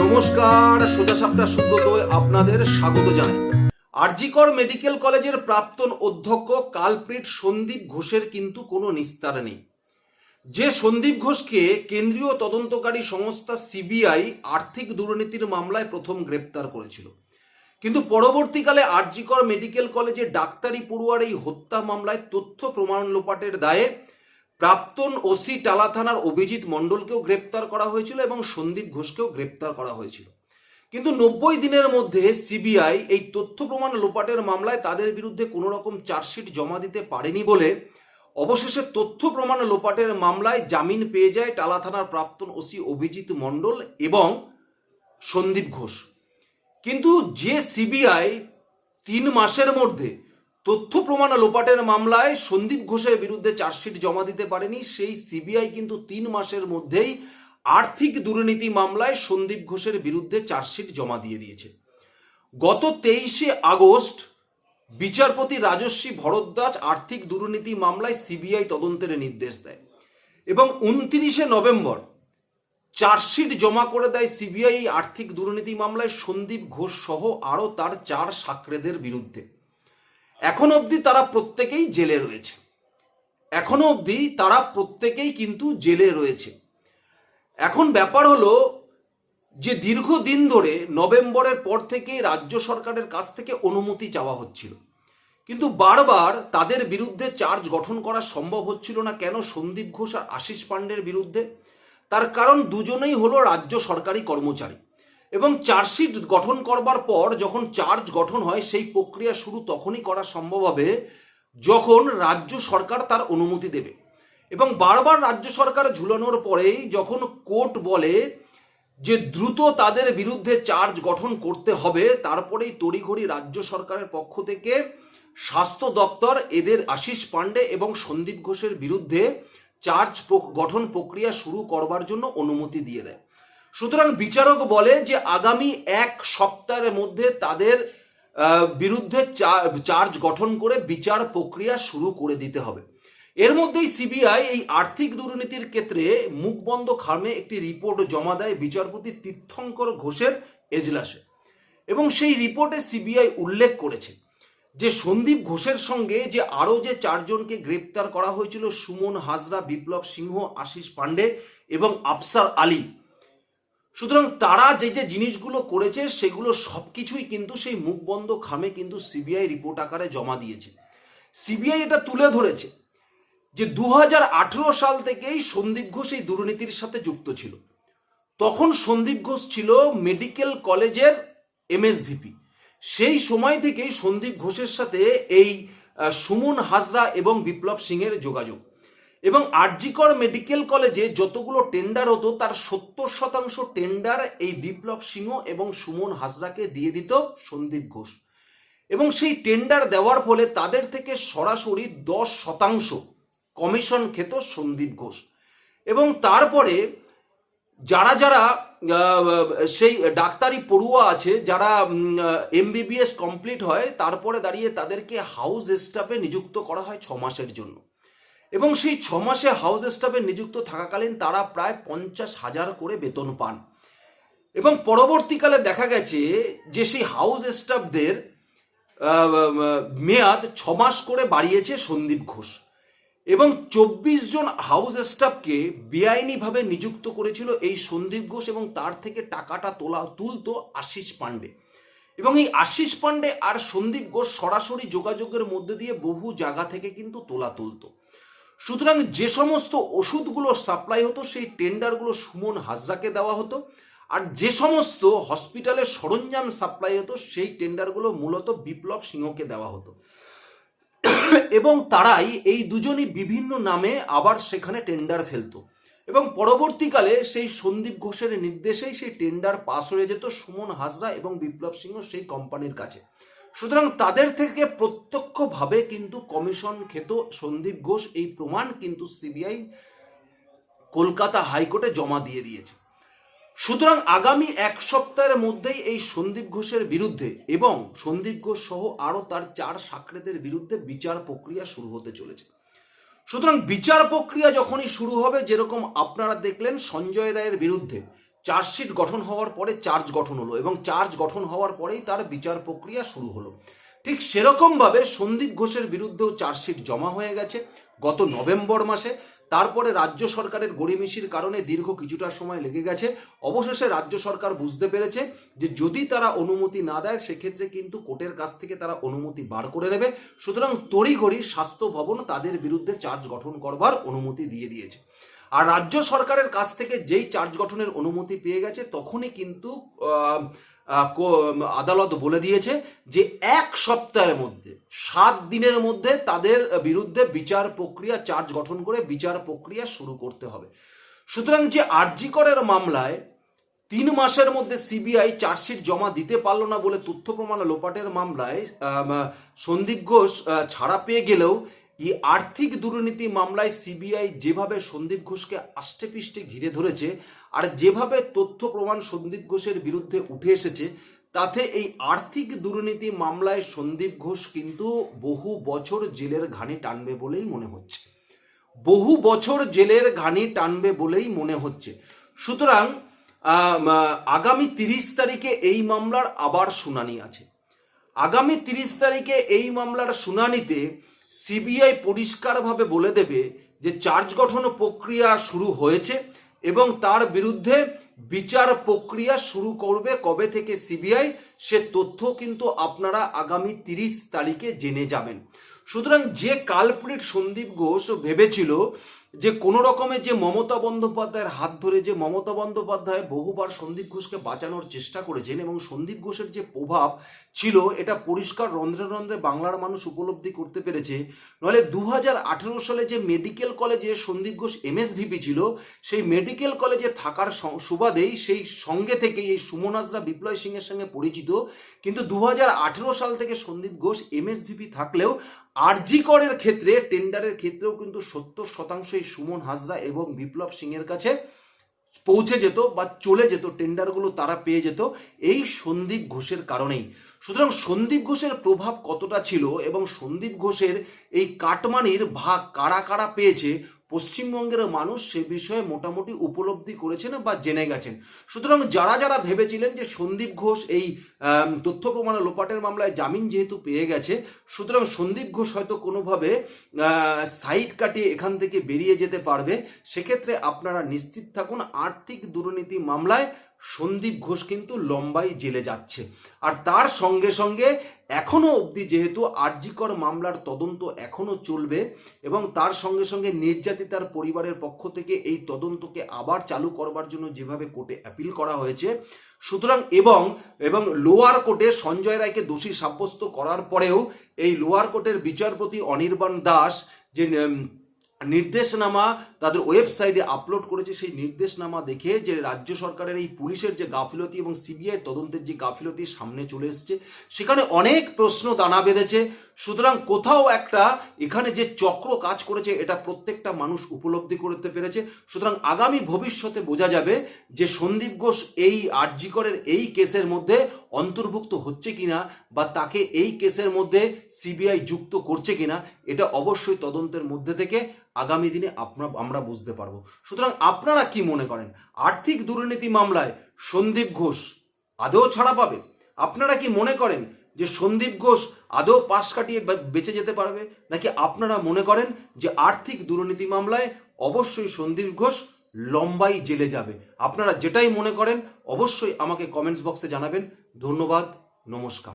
নমস্কার, সোজা সাপটা সুব্রত আপনাদের স্বাগত জানাই। আরজিকর মেডিকেল কলেজের প্রাক্তন অধ্যক্ষ কালপ্রিট সন্দীপ ঘোষের কিন্তু কোনো নিস্তার নেই। যে সন্দীপ ঘোষকে কেন্দ্রীয় তদন্তকারী সংস্থা সিবিআই আর্থিক দুর্নীতির মামলায় প্রথম গ্রেপ্তার করেছিল। কিন্তু পরবর্তীকালে আরজিকর মেডিকেল কলেজে ডাক্তারি পড়ুয়ার এই হত্যা মামলায় তথ্য প্রমাণ লোপাটের দায়ে প্রাক্তন ওসি টালা থানার অভিজিৎ মণ্ডলকেও গ্রেপ্তার করা হয়েছিল এবং সন্দীপ ঘোষকেও গ্রেপ্তার করা হয়েছিল। কিন্তু নব্বই দিনের মধ্যে সিবিআই এই তথ্য প্রমাণ লোপাটের মামলায় তাদের বিরুদ্ধে কোনো রকম চার্জশিট জমা দিতে পারেনি বলে অবশেষে তথ্য প্রমাণ লোপাটের মামলায় জামিন পেয়ে যায় টালা থানার প্রাক্তন ওসি অভিজিৎ মণ্ডল এবং সন্দীপ ঘোষ। কিন্তু যে সিবিআই তিন মাসের মধ্যে তথ্য প্রমাণ লোপাটের মামলায় সন্দীপ ঘোষের বিরুদ্ধে চার্জশিট জমা দিতে পারেনি। সেই সিবিআই কিন্তু তিন মাসের মধ্যেই আর্থিক দুর্নীতি মামলায় সন্দীপ ঘোষের বিরুদ্ধে চার্জশিট জমা দিয়ে দিয়েছে। গত তেইশে আগস্ট বিচারপতি রাজস্বী ভরদ্বাজ আর্থিক দুর্নীতি মামলায় সিবিআই তদন্তের নির্দেশ দেয় এবং উনত্রিশে নভেম্বর চার্জশিট জমা করে দেয় সিবিআই আর্থিক দুর্নীতি মামলায় সন্দীপ ঘোষ সহ আরও তার চার সাকরেদের বিরুদ্ধে। এখন অবধি তারা প্রত্যেকেই জেলে রয়েছে। এখনও অবধি তারা প্রত্যেকেই কিন্তু জেলে রয়েছে। এখন ব্যাপার হলো যে দীর্ঘদিন ধরে নভেম্বরের পর থেকে রাজ্য সরকারের কাছ থেকে অনুমতি চাওয়া হচ্ছিল। কিন্তু বারবার তাদের বিরুদ্ধে চার্জ গঠন করা সম্ভব হচ্ছিল না। কেন সন্দীপ ঘোষ আর আশিস পাণ্ডের বিরুদ্ধে? তার কারণ দুজনেই হলো রাজ্য সরকারি কর্মচারী। এবং চার্জশিট গঠন করবার পর যখন চার্জ গঠন হয়, সেই প্রক্রিয়া শুরু তখনই করা সম্ভব হবে যখন রাজ্য সরকার তার অনুমতি দেবে। এবং বারবার রাজ্য সরকার ঝুলানোর পরেই যখন কোর্ট বলে যে দ্রুত তাদের বিরুদ্ধে চার্জ গঠন করতে হবে, তারপরেই তড়িঘড়ি রাজ্য সরকারের পক্ষ থেকে স্বাস্থ্য দপ্তর, এদের আশিস পাণ্ডে এবং সন্দীপ ঘোষের বিরুদ্ধে চার্জ গঠন প্রক্রিয়া শুরু করবার জন্য অনুমতি দিয়ে দেয়। সুতরাং বিচারক বলে যে আগামী এক সপ্তাহের মধ্যে তাদের বিরুদ্ধে চার্জ গঠন করে বিচার প্রক্রিয়া শুরু করে দিতে হবে। এর মধ্যেই সিবিআই এই আর্থিক দুর্নীতির ক্ষেত্রে মুখবন্ধ খামে একটি রিপোর্ট জমা দেয় বিচারপতি তীর্থঙ্কর ঘোষের এজলাসে। এবং সেই রিপোর্টে সিবিআই উল্লেখ করেছে যে সন্দীপ ঘোষের সঙ্গে যে আরও যে চারজনকে গ্রেপ্তার করা হয়েছিল, সুমন হাজরা, বিপ্লব সিংহ, আশিস পাণ্ডে এবং আফসার আলী সুতরাং তারা যে যে জিনিসগুলো করেছে, সেগুলো সব কিছুই কিন্তু সেই মুখবন্ধ খামে কিন্তু সিবিআই রিপোর্ট আকারে জমা দিয়েছে। সিবিআই এটা তুলে ধরেছে যে দু হাজার আঠেরো সাল থেকেই সন্দীপ ঘোষ এই দুর্নীতির সাথে যুক্ত ছিল। তখন সন্দীপ ঘোষ ছিল মেডিকেল কলেজের এমএসভিপি। সেই সময় থেকেই সন্দীপ ঘোষের সাথে এই সুমন হাজরা এবং বিপ্লব সিংয়ের যোগাযোগ। এবং আরজিকর মেডিকেল কলেজে যতগুলো টেন্ডার হতো, তার সত্তর শতাংশ টেন্ডার এই বিপ্লব সিংহ এবং সুমন হাজরাকে দিয়ে দিত সন্দীপ ঘোষ। এবং সেই টেন্ডার দেওয়ার ফলে তাদের থেকে সরাসরি দশ শতাংশ কমিশন খেত সন্দীপ ঘোষ। এবং তারপরে যারা যারা সেই ডাক্তারি পড়ুয়া আছে, যারা এমবিবিএস কমপ্লিট হয়, তারপরে দাঁড়িয়ে তাদেরকে হাউস স্টাফে নিযুক্ত করা হয় ছ মাসের জন্য। এবং সেই ছ মাসে হাউস স্টাফে নিযুক্ত থাকাকালীন তারা প্রায় পঞ্চাশ হাজার করে বেতন পান। এবং পরবর্তীকালে দেখা গেছে যে সেই হাউস স্টাফদের মেয়াদ ছ মাস করে বাড়িয়েছে সন্দীপ ঘোষ। এবং চব্বিশ জন হাউস স্টাফকে বেআইনিভাবে নিযুক্ত করেছিল এই সন্দীপ ঘোষ এবং তার থেকে টাকাটা তোলা, তুলতো আশিস পাণ্ডে। এবং এই আশিস পাণ্ডে আর সন্দীপ ঘোষ সরাসরি যোগাযোগের মধ্যে দিয়ে বহু জায়গা থেকে কিন্তু তোলা তুলতো। সুতরাং যে সমস্ত ওষুধগুলো সাপ্লাই হতো, সেই টেন্ডারগুলো সুমন হাজরাকে দেওয়া হতো। আর যে সমস্ত হসপিটালের সরঞ্জাম সাপ্লাই হতো, সেই টেন্ডারগুলো মূলত বিপ্লব সিংহকে দেওয়া হতো। এবং তারাই এই দুজনই বিভিন্ন নামে আবার সেখানে টেন্ডার ফেলতো। এবং পরবর্তীকালে সেই সন্দীপ ঘোষের নির্দেশেই সেই টেন্ডার পাস হয়ে যেত সুমন হাজরা এবং বিপ্লব সিংহ সেই কোম্পানির কাছে। সুতরাং তাদের থেকে প্রত্যক্ষভাবে কিন্তু কমিশন খেত সন্দীপ ঘোষ, এই প্রমাণ কিন্তু সিবিআই কলকাতা হাইকোর্টে জমা দিয়ে দিয়েছে। সুতরাং আগামী এক সপ্তাহের মধ্যেই এই সন্দীপ ঘোষের বিরুদ্ধে এবং সন্দীপ ঘোষ সহ আরও তার চার সাকরেদের বিরুদ্ধে বিচার প্রক্রিয়া শুরু হতে চলেছে। সুতরাং বিচার প্রক্রিয়া যখনই শুরু হবে, যেরকম আপনারা দেখলেন সঞ্জয় রায়ের বিরুদ্ধে চার্জশিট গঠন হওয়ার পরে চার্জ গঠন হলো এবং চার্জ গঠন হওয়ার পরেই তার বিচার প্রক্রিয়া শুরু হলো। ঠিক সেরকমভাবে সন্দীপ ঘোষের বিরুদ্ধেও চার্জশিট জমা হয়ে গেছে গত নভেম্বর মাসে। তারপরে রাজ্য সরকারের গড়িমিশির কারণে দীর্ঘ কিছুটা সময় লেগে গেছে। অবশেষে রাজ্য সরকার বুঝতে পেরেছে যে যদি তারা অনুমতি না দেয়, সেক্ষেত্রে কিন্তু কোর্টের কাছ থেকে তারা অনুমতি বার করে নেবে। সুতরাং তড়িঘড়ি স্বাস্থ্য ভবন তাদের বিরুদ্ধে চার্জ গঠন করবার অনুমতি দিয়ে দিয়েছে। আর রাজ্য সরকারের কাছ থেকে যেই চার্জ গঠনের অনুমতি পেয়ে গেছে, তখনই কিন্তু আদালত বলে দিয়েছে যে এক সপ্তাহের মধ্যে, সাত দিনের মধ্যে তাদের বিরুদ্ধে বিচার প্রক্রিয়া, চার্জ গঠন করে বিচার প্রক্রিয়া শুরু করতে হবে। সুতরাং যে আরজিকরের মামলায় তিন মাসের মধ্যে সিবিআই চার্জশিট জমা দিতে পারল না বলে তথ্য প্রমাণ লোপাটের মামলায় সন্দীপ ঘোষ ছাড়া পেয়ে গেলেও এই আর্থিক দুর্নীতি মামলায় সিবিআই যেভাবে সন্দীপ ঘোষকে আষ্টে পিষ্টে ঘিরে ধরেছে আর যেভাবে তথ্য প্রমাণ সন্দীপ ঘোষের বিরুদ্ধে উঠে এসেছে, তাতে এই আর্থিক দুর্নীতি মামলায় সন্দীপ ঘোষ কিন্তু বহু বছর জেলের ঘানি টানবে বলেই মনে হচ্ছে। বহু বছর জেলের ঘানি টানবে বলেই মনে হচ্ছে। সুতরাং আগামী তিরিশ তারিখে এই মামলার আবার শুনানি আছে। আগামী তিরিশ তারিখে এই মামলার শুনানিতে সিবিআই পরিষ্কারভাবে বলে দেবে যে চার্জ গঠন প্রক্রিয়া শুরু হয়েছে এবং তার বিরুদ্ধে বিচার প্রক্রিয়া শুরু করবে কবে থেকে সিবিআই, সে তথ্য কিন্তু আপনারা আগামী তিরিশ তারিখে জেনে যাবেন। সুতরাং যে কালপ্রিট সন্দীপ ঘোষ ভেবেছিল যে কোনো রকমের যে মমতা বন্দ্যোপাধ্যায়ের হাত ধরে যে মমতা বন্দ্যোপাধ্যায় বহুবার সন্দীপ ঘোষকে বাঁচানোর চেষ্টা করেছেন এবং সন্দীপ ঘোষের যে প্রভাব ছিল, এটা পরিষ্কার রন্ধ্রে রন্ধ্রে বাংলার মানুষ উপলব্ধি করতে পেরেছে। নইলে দু সালে যে মেডিকেল কলেজে সন্দীপ ঘোষ এমএসভিপি ছিল, সেই মেডিকেল কলেজে থাকার সুবাদেই সেই সঙ্গে থেকে এই সুমন হাজরা বিপ্লয় সিং এর সঙ্গে পরিচিত। কিন্তু দু হাজার আঠেরো সাল থেকে সন্দীপ ঘোষ এমএসভিপি থাকলেও আরজি করের ক্ষেত্রে, টেন্ডারের ক্ষেত্রেও কিন্তু সত্তর শতাংশ এই সুমন হাজরা এবং বিপ্লব সিং এর কাছে পৌঁছে যেত বা চলে যেত, টেন্ডারগুলো তারা পেয়ে যেত এই সন্দীপ ঘোষের কারণেই। সুতরাং সন্দীপ ঘোষের প্রভাব কতটা ছিল এবং সন্দীপ ঘোষের এই কাটমানির ভাগ কারা কারা পেয়েছে পশ্চিমবঙ্গের মানুষ সে বিষয়ে মোটামুটি উপলব্ধি করেছেন বা জেনে গেছেন। সুতরাং যারা যারা ভেবেছিলেন যে সন্দীপ ঘোষ এই তথ্য প্রমাণ লোপাটের মামলায় জামিন যেহেতু পেয়ে গেছে, সুতরাং সন্দীপ ঘোষ হয়তো কোনোভাবে সাইড কাটিয়ে এখান থেকে বেরিয়ে যেতে পারবে। সেক্ষেত্রে আপনারা নিশ্চিত থাকুন, আর্থিক দুর্নীতি মামলায় সন্দীপ ঘোষ কিন্তু লম্বাই জেলে যাচ্ছে। আর তার সঙ্গে সঙ্গে এখনও অবধি যেহেতু আরজিকর মামলার তদন্ত এখনও চলবে এবং তার সঙ্গে সঙ্গে নির্যাতিতার পরিবারের পক্ষ থেকে এই তদন্তকে আবার চালু করবার জন্য যেভাবে কোর্টে অ্যাপিল করা হয়েছে, সুতরাং এবং এবং লোয়ার কোর্টে সঞ্জয় রায়কে দোষী সাব্যস্ত করার পরেও এই লোয়ার কোর্টের বিচারপতি অনির্বাণ দাস যে নির্দেশনামা তাদের ওয়েবসাইটে আপলোড করেছে সেই নির্দেশনামা দেখে যে রাজ্য সরকারের এই পুলিশের যে গাফিলতি এবং সিবিআই তদন্তের যে গাফিলতি সামনে চলে এসছে, সেখানে অনেক প্রশ্ন দানা বেঁধেছে। সুতরাং কোথাও একটা এখানে যে চক্র কাজ করেছে, এটা প্রত্যেকটা মানুষ উপলব্ধি করতে পেরেছে। সুতরাং আগামী ভবিষ্যতে বোঝা যাবে যে সন্দীপ ঘোষ এই আরজিকরের এই কেসের মধ্যে অন্তর্ভুক্ত হচ্ছে কিনা বা তাকে এই কেসের মধ্যে সিবিআই যুক্ত করছে কিনা। এটা অবশ্যই তদন্তের মধ্যে থেকে আগামী দিনে আপনার আমরা বুঝতে পারব। সুতরাং আপনারা কি মনে করেন? আর্থিক দুর্নীতি মামলায় সন্দীপ ঘোষ আদৌ ছাড়া পাবে? আপনারা কি মনে করেন যে সন্দীপ ঘোষ আদৌ পাশ কাটিয়ে বেঁচে যেতে পারবে? নাকি আপনারা মনে করেন যে আর্থিক দুর্নীতি মামলায় অবশ্যই সন্দীপ ঘোষ লম্বাই জেলে যাবে? আপনারা যেটাই মনে করেন, অবশ্যই আমাকে কমেন্টস বক্সে জানাবেন। ধন্যবাদ, নমস্কার।